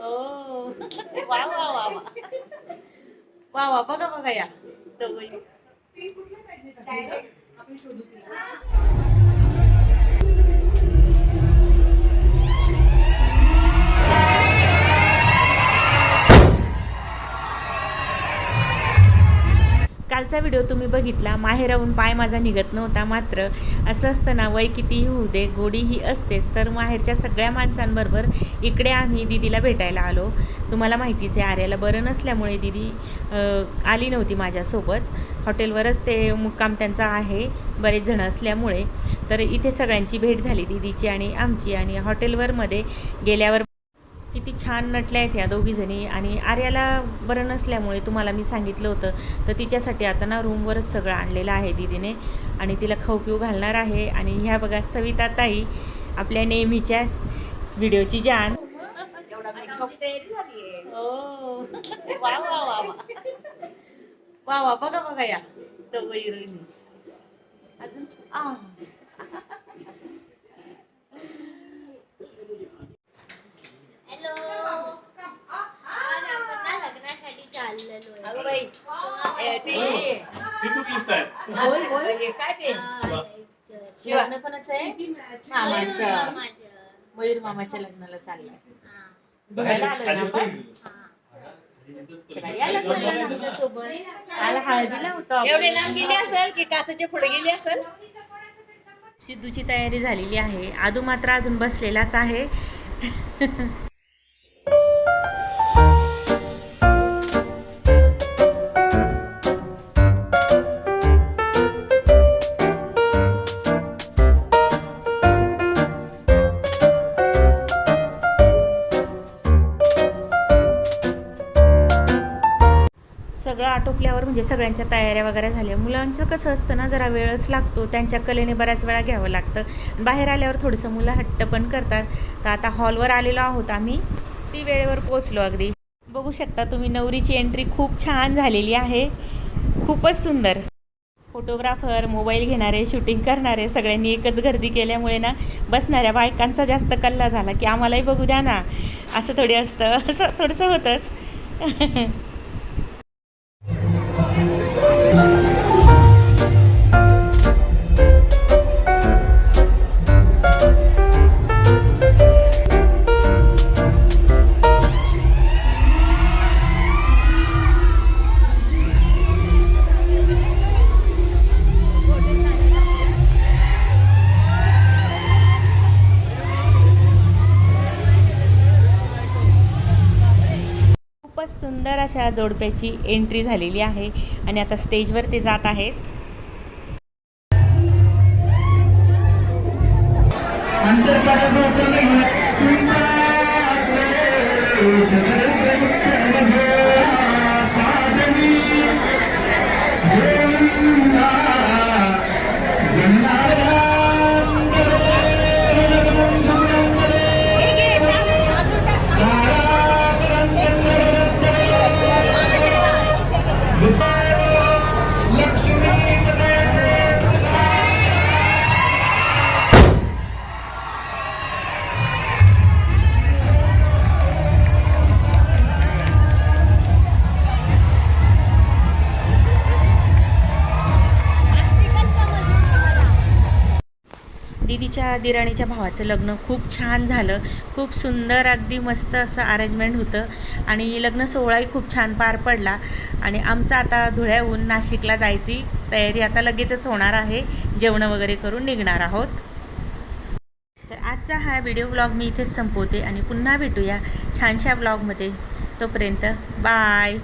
ओ वा वा वा वा वा वा बघा बघा या दोघंही. कालचा व्हिडिओ तुम्ही बघितला माहेराहून पाय माझा निघत नव्हता मात्र. असं असतं ना वय कितीही होऊ दे गोडी ही असतेच तर माहेरच्या सगळ्या माणसांबरोबर इकडे आम्ही दिदीला भेटायला आलो. तुम्हाला माहितीच आहे आर्याला बरं नसल्यामुळे दिदी आली नव्हती माझ्यासोबत. हॉटेलवरच ते मुक्काम त्यांचा आहे बरेच जण असल्यामुळे. तर इथे सगळ्यांची भेट झाली दिदीची आणि आमची आणि हॉटेलवरमध्ये गेल्यावर किती छान नटल्या आहेत ह्या दोघीजणी. आणि आर्याला बरं नसल्यामुळे तुम्हाला मी सांगितलं होतं तर तिच्यासाठी आता ना रूमवरच सगळं आणलेलं आहे दीदीने. आणि तिला खाऊ पिऊ घालणार आहे. आणि ह्या बघा सविता ताई आपल्या नेहमीच्या व्हिडिओची जान ओ वा वा बघा बघा या. अजून स्टाईल बोल बोल. हे काय ते. लग्न कोणाचं आहे? मामाचं. मयूर मामाच्या लग्नाला चाललंय. हा, बघायला आलोय ना आपण? हा. चला, या लग्नाला आमच्यासोबत. मला हळदीला होतं एवढे लांब गेले असेल की पुढे गेले असेल? सिद्धूची तयारी झालेली आहे. आदू मात्र अजून बसलेलाच आहे. सगळं आटोपल्यावर म्हणजे सगळ्यांच्या तयाऱ्या वगैरे झाल्या. मुलांचं कसं असतं ना जरा वेळच लागतो. त्यांच्या कलेने बऱ्याच वेळा घ्यावं लागतं. बाहेर आल्यावर थोडंसं मुलं हट्ट पण करतात. तर आता हॉलवर आलेलो आहोत आम्ही. ती वेळेवर पोचलो अगदी. बघू शकता तुम्ही नवरीची एंट्री खूप छान झालेली आहे. खूपच सुंदर. फोटोग्राफर मोबाईल घेणारे शूटिंग करणारे सगळ्यांनी एकच गर्दी केल्यामुळे ना बसणाऱ्या बायकांचा जास्त कल्ला झाला की आम्हालाही बघू द्या ना. असं थोडी असतं. असं थोडंसं होतंच. सुंदर अशा जोडप्याची एंट्री झालेली आहे. आणि आता स्टेजवर ते जात आहेत. दीदीच्या दिराणीच्या भावाचं लग्न खूप छान झालं. खूप सुंदर अगदी मस्त असं अरेंजमेंट होतं. आणि लग्न सोहळाही खूप छान पार पडला. आणि आमचं आता धुळ्याहून नाशिकला जायची तयारी आता लगेचच होणार आहे. जेवणं वगैरे करून निघणार आहोत. तर आजचा हा व्हिडिओ ब्लॉग मी इथेच संपवते आणि पुन्हा भेटूया छानशा ब्लॉगमध्ये तोपर्यंत बाय